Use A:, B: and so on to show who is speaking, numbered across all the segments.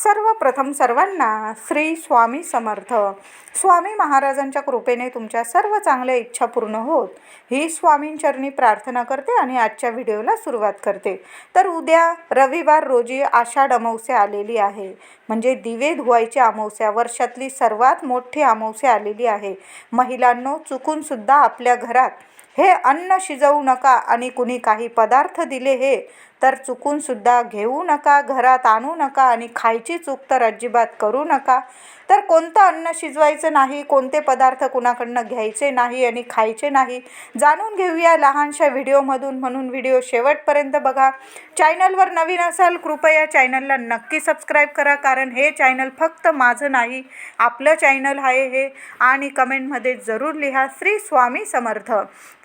A: सर्वप्रथम सर्वांना श्री स्वामी समर्थ. स्वामी महाराजांच्या कृपेने तुमच्या सर्व चांगल्या इच्छा पूर्ण होत. ही स्वामींचरणी प्रार्थना करते आणि आजच्या व्हिडिओला सुरुवात करते. तर उद्या रविवार रोजी आषाढ अमावस्या आलेली आहे. म्हणजे दिवे धुवायची अमावस्या वर्षातली सर्वात मोठी अमावस्या आलेली आहे. महिलांनो चुकूनसुद्धा आपल्या घरात हे अन्न शिजवू नका आणि कुणी काही पदार्थ दिले हे तर चुकूनसुद्धा घेऊ नका घरात आणू नका आणि खायची चूक तर अजिबात करू नका. तर कोणतं अन्न शिजवायचं नाही कोणते पदार्थ कुणाकडनं घ्यायचे नाही आणि खायचे नाही जाणून घेऊया लहानशा व्हिडिओमधून. म्हणून व्हिडिओ शेवटपर्यंत बघा. चॅनलवर नवीन असाल कृपया चॅनलला नक्की सबस्क्राईब करा कारण हे चॅनल फक्त माझं नाही आपलं चॅनल आहे हे. आणि कमेंटमध्ये जरूर लिहा श्री स्वामी समर्थ.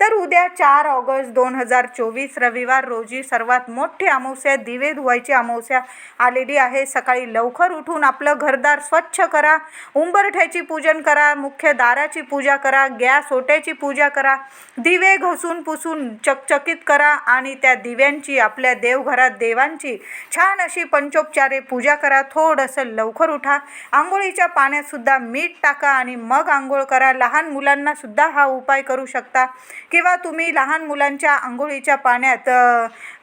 A: तर उद्या चार ऑगस्ट दोन हजार चोवीस रविवार रोजी सर्वात मोठी अमावस्या दिवे धुवायची अमावस्या आलेली आहे. सकाळी लवकर उठून आपलं घरदार स्वच्छ करा. उंबरठ्याची पूजन करा मुख्य दाराची पूजा करा गॅस ओट्याची पूजा करा दिवे घसून पुसून चकचकीत करा आणि त्या दिव्यांची आपल्या देवघरात देवांची छान अशी पंचोपचारे पूजा करा. थोडंसं लवकर उठा. आंघोळीच्या पाण्यातसुद्धा मीठ टाका आणि मग आंघोळ करा. लहान मुलांनासुद्धा हा उपाय करू शकता. किंवा तुम्ही लहान मुलांच्या आंघोळीच्या पाण्यात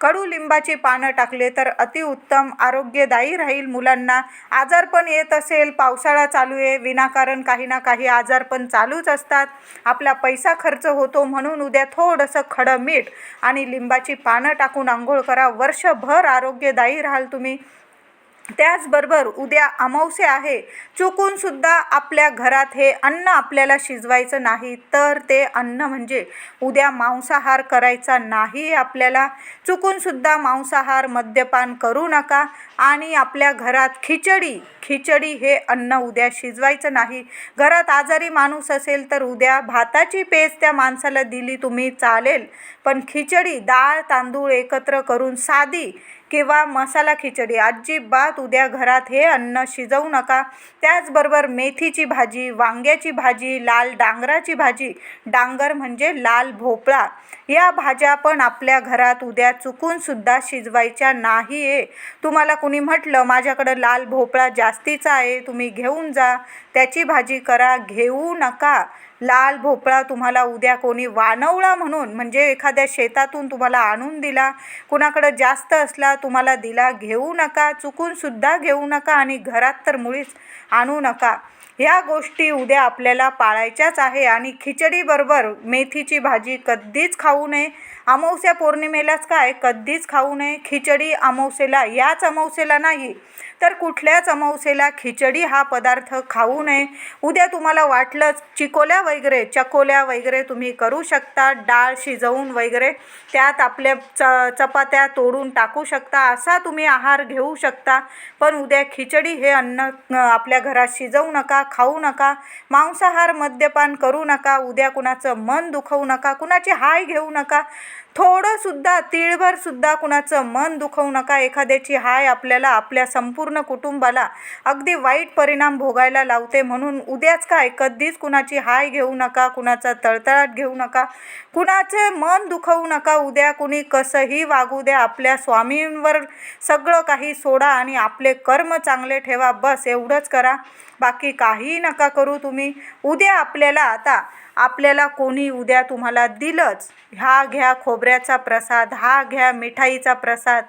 A: कडुलिंबाची पानं टाकले तर अतिउत्तम आरोग्यदायी राहील मुलांना. आजार पण येत असेल पावसाळा चालू आहे विनाकारण काही ना काही आजार पण चालूच असतात. आपला पैसा खर्च होतो म्हणून उद्या थोडंसं खडं मीठ आणि लिंबाची पानं टाकून आंघोळ करा. वर्षभर आरोग्यदायी राहाल तुम्ही. त्याचबरोबर उद्या अमावस्या आहे. चुकूनसुद्धा आपल्या घरात हे अन्न आपल्याला शिजवायचं नाही. तर ते अन्न म्हणजे उद्या मांसाहार करायचा नाही. आपल्याला चुकूनसुद्धा मांसाहार मद्यपान करू नका. आणि आपल्या घरात खिचडी खिचडी हे अन्न उद्या शिजवायचं नाही. घरात आजारी माणूस असेल तर उद्या भाताची पेज त्या माणसाला दिली तुम्ही चालेल. पण खिचडी डाळ तांदूळ एकत्र करून साधी किंवा मसाला खिचडी. अजिबात उद्या घरात हे अन्न शिजवू नका. त्याचबरोबर मेथीची भाजी वांग्याची भाजी लाल डांगराची भाजी. डांगर म्हणजे लाल भोपळा. या भाज्या पण आपल्या घरात उद्या चुकूनसुद्धा शिजवायच्या नाही आहे तुम्हाला कुणी म्हटलं माझ्याकडं लाल भोपळा जास्तीचा आहे तुम्ही घेऊन जा. त्याची भाजी करा घेऊ नका. लाल भोपळा तुम्हाला उद्या कोणी वानवळा म्हणून म्हणजे एखाद्या शेतातून तुम्हाला आणून दिला. कुणाकडं जास्त असला तुम्हाला दिला घेऊ नका. चुकूनसुद्धा घेऊ नका आणि घरात तर मुळीच आणू नका. ह्या गोष्टी उद्या आपल्याला पाळायच्याच आहे आणि खिचडीबरोबर मेथीची भाजी कधीच खाऊ नये. अमावस्या पौर्णिमेलाच काय? कधीच खाऊ नये. खिचडी अमावस्येला याच अमावस्येला नाही. तर कुठल्याच अमावसेला खिचडी हा पदार्थ खाऊ नये. उद्या तुम्हाला वाटलंच चिकोल्या वगैरे चकोल्या वगैरे तुम्ही करू शकता डाळ शिजवून वगैरे. त्यात आपल्या च चपात्या तोडून टाकू शकता असा तुम्ही आहार घेऊ शकता. पण उद्या खिचडी हे अन्न आपल्या घरात शिजवू नका खाऊ नका मांसाहार मद्यपान करू नका उद्या कुणाचं मन दुखवू नका कुणाची हाय घेऊ नका. थोडंसुद्धा तिळभरसुद्धा कुणाचं मन दुखवू नका एखाद्याची हाय आपल्याला आपल्या संपूर्ण कुटुंबाला अगदी वाईट परिणाम भोगायला लावते म्हणून उद्याच काय? कधीच कुणाची हाय घेऊ नका कुणाचा तळतळाट घेऊ नका कुणाचे मन दुखवू नका. उद्या कुणी कसंही वागू द्या आपल्या स्वामींवर सगळं काही सोडा आणि आपले कर्म चांगले ठेवा. बस एवढंच करा. बाकी काही नका करू तुम्ही. उद्या आपल्याला आता आपल्याला कोणी उद्या तुम्हाला दिलंच. हा घ्या खोबऱ्याचा प्रसाद हा घ्या मिठाईचा प्रसाद.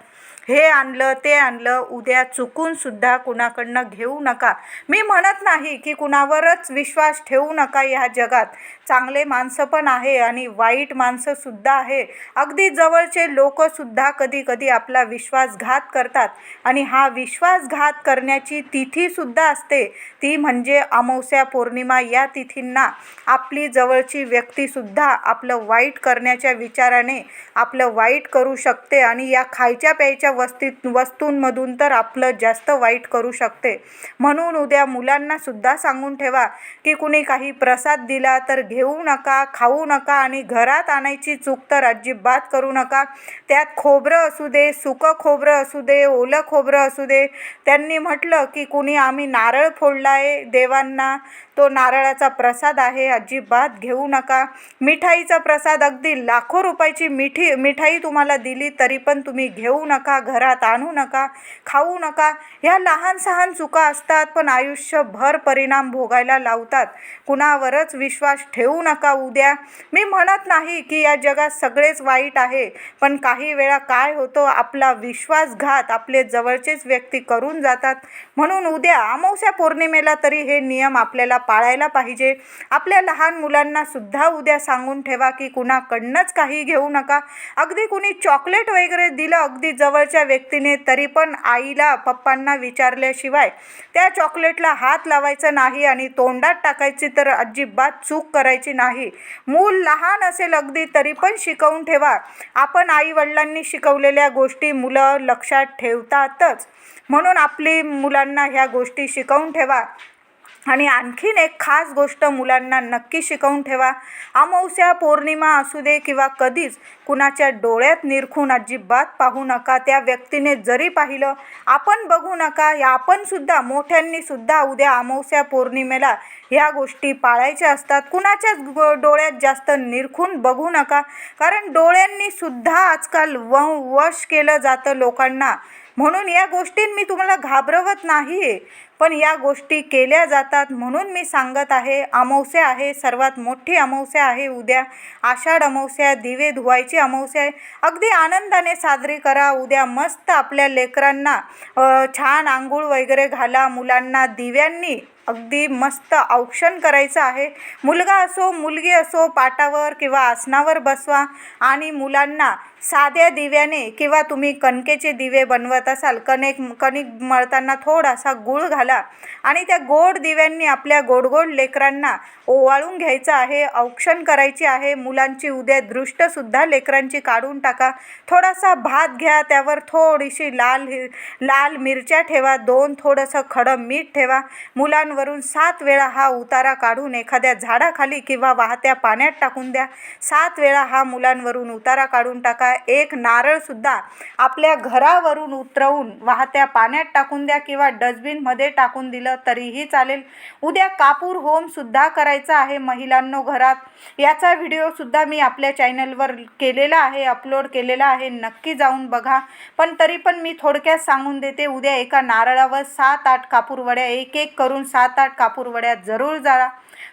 A: हे आणलं ते आणलं उद्या चुकूनसुद्धा कुणाकडनं घेऊ नका. मी म्हणत नाही की कुणावरच विश्वास ठेवू नका या जगात. चांगले माणसं पण आहे आणि वाईट माणसंसुद्धा आहे. अगदी जवळचे लोकसुद्धा कधी कधी आपला विश्वासघात करतात आणि हा विश्वासघात करण्याची तिथीसुद्धा असते. ती म्हणजे अमावस्या पौर्णिमा या तिथींना आपली जवळची व्यक्तीसुद्धा आपलं वाईट करण्याच्या विचाराने आपलं वाईट करू शकते आणि या खायच्या प्यायच्या वस्तीत वस्तूंमधून तर आपलं जास्त वाईट करू शकते. म्हणून उद्या मुलांनासुद्धा सांगून ठेवा की कुणी काही प्रसाद दिला तर घेऊ नका खाऊ नका आणि घरात आणायची चूक तर अजिबात करू नका. त्यात खोबरं असू दे सुकं खोबरं असू दे ओलं खोबरं असू दे. त्यांनी म्हटलं की कुणी आम्ही नारळ फोडला आहे देवांना. तो नारळाचा प्रसाद आहे. अजिबात घेऊ नका. मिठाईचा प्रसाद अगदी लाखो रुपयाची मिठी मिठाई तुम्हाला दिली तरी पण तुम्ही घेऊ नका घरात आणू नका खाऊ नका. ह्या लहान सहान चुका असतात पण आयुष्यभर परिणाम भोगायला लावतात. कुणावरच विश्वास ठेवू नका उद्या. मी म्हणत नाही की या जगात सगळेच वाईट आहे पण काही वेळा काय होतं आपला विश्वासघात आपले जवळचेच व्यक्ती करून जातात. म्हणून उद्या अमावस्या पौर्णिमेला तरी हे नियम आपल्याला पाळायला पाहिजे. आपल्या लहान मुलांना सुद्धा उद्या सांगून ठेवा की कुणाकडनंच काही घेऊ नका. अगदी कुणी चॉकलेट वगैरे दिलं अगदी जवळच्या व्यक्तीने तरी पण आईला पप्पांना विचारल्याशिवाय त्या चॉकलेटला हात लावायचा नाही आणि तोंडात टाकायची तर अजिबात चूक करायची नाही. मूल लहान असेल अगदी तरी पण शिकवून ठेवा. आपण आई वडिलांनी शिकवलेल्या गोष्टी मुलं लक्षात ठेवतातच. म्हणून आपली मुलांना ह्या गोष्टी शिकवून ठेवा. आणि आणखीन एक खास गोष्ट मुलांना नक्की शिकवून ठेवा. अमावस्या पौर्णिमा असू दे किंवा कधीच कुणाच्या डोळ्यात निरखून अजिबात पाहू नका. त्या व्यक्तीने जरी पाहिलं आपण बघू नका. या आपणसुद्धा मोठ्यांनीसुद्धा उद्या अमावस्या पौर्णिमेला ह्या गोष्टी पाळायच्या असतात. कुणाच्याच डोळ्यात जास्त निरखून बघू नका. कारण डोळ्यांनीसुद्धा आजकाल व वश केलं जातं लोकांना. म्हणून या गोष्टीं मी तुम्हाला घाबरवत नाही आहे पण या गोष्टी केल्या जातात म्हणून मी सांगत आहे अमावस्या आहे सर्वात मोठी अमावस्या आहे उद्या आषाढ अमावस्या दिवे धुवायची अमावस्या आहे. अगदी आनंदाने साजरी करा उद्या मस्त आपल्या लेकरांना छान आंघोळ वगैरे घाला मुलांना दिव्यांनी अगदी मस्त औक्षण करायचं आहे. मुलगा असो मुलगी असो पाटावर किंवा आसनावर बसवा आणि मुलांना साध्या दिव्याने किंवा तुम्ही कणकेचे दिवे बनवत असाल कणिक कणिक मळताना थोडासा गूळ घाला आणि त्या गोड दिव्यांनी आपल्या गोडगोड लेकरांना ओवाळून घ्यायचं आहे औक्षण करायची आहे. मुलांची उद्या दृष्टसुद्धा लेकरांची काढून टाका. थोडासा भात घ्या त्यावर थोडीशी लाल हि लाल मिरच्या ठेवा दोन थोडंसं खडं मीठ ठेवा. झाडांवरून सात वेळा हा उतारा काढून एखाद्या झाडाखाली किंवा वाहत्या पाण्यात टाकून द्या. सात वेळा हा मुलांवरून उतारा काढून टाका. एक नारळसुद्धा आपल्या घरावरून उतरवून वाहत्या पाण्यात टाकून द्या किंवा डस्टबिनमध्ये टाकून दिलं तरीही चालेल. उद्या कापूर होमसुद्धा करायचा आहे महिलांनो घरात. याचा व्हिडिओसुद्धा मी आपल्या चॅनलवर केलेला आहे अपलोड केलेला आहे. नक्की जाऊन बघा. पण तरी पण मी थोडक्यात सांगून देते उद्या एका नारळावर सात आठ कापूरवड्या एक एक करून सात सात आठ कापूरवड्या जरूर जाळा.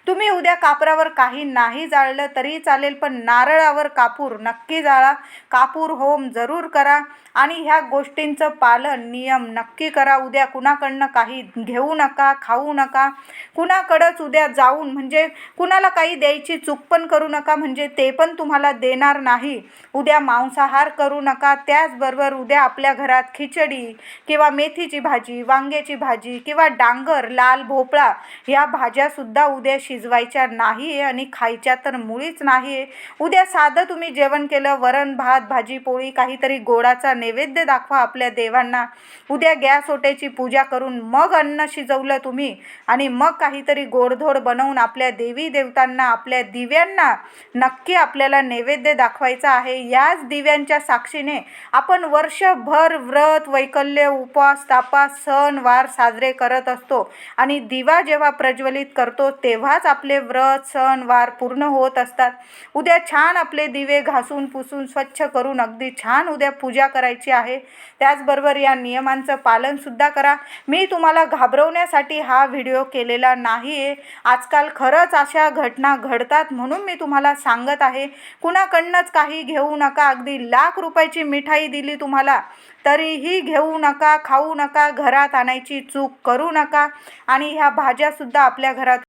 A: तुम्ही उद्या कापरावर काही नाही जाळलं तरी चालेल पण नारळावर कापूर नक्की जाळा. कापूर होम जरूर करा आणि ह्या गोष्टींचं पालन नियम नक्की करा. उद्या कुणाकडनं काही घेऊ नका खाऊ नका कुणाकडंच उद्या जाऊन म्हणजे कुणाला काही द्यायची चूक पण करू नका म्हणजे ते पण तुम्हाला देणार नाही. उद्या मांसाहार करू नका त्याचबरोबर उद्या आपल्या घरात खिचडी किंवा मेथीची भाजी वांग्याची भाजी किंवा डांगर लाल भोपळा ह्या भाज्यासुद्धा उद्या शिजवायच्या नाही आहे आणि खायच्या तर मुळीच नाही आहे उद्या साधं तुम्ही जेवण केलं वरण भात भाजी पोळी काहीतरी गोडाचा नैवेद्य दाखवा आपल्या देवांना. उद्या गॅस ओट्याची पूजा करून मग अन्न शिजवलं तुम्ही आणि मग काहीतरी गोडधोड बनवून आपल्या देवी देवतांना आपल्या दिव्यांना नक्की आपल्याला नैवेद्य दाखवायचा आहे. याच दिव्यांच्या साक्षीने आपण वर्षभर व्रत वैकल्य उपवास तापास सण वार साजरे करत असतो आणि दिवा जेव्हा प्रज्वलित करतो तेव्हा तेव्हाच आपले व्रत सण वार पूर्ण होत असतात. उद्या छान आपले दिवे घासून पुसून स्वच्छ करून अगदी छान उद्या पूजा करायची आहे. त्याचबरोबर या नियमांचं पालनसुद्धा करा. मी तुम्हाला घाबरवण्यासाठी हा व्हिडिओ केलेला नाही आहे आजकाल खरंच अशा घटना घडतात म्हणून मी तुम्हाला सांगत आहे. कुणाकडनंच काही घेऊ नका. अगदी लाख रुपयाची मिठाई दिली तुम्हाला तरीही घेऊ नका खाऊ नका घरात आणायची चूक करू नका. आणि ह्या भाज्यासुद्धा आपल्या घरात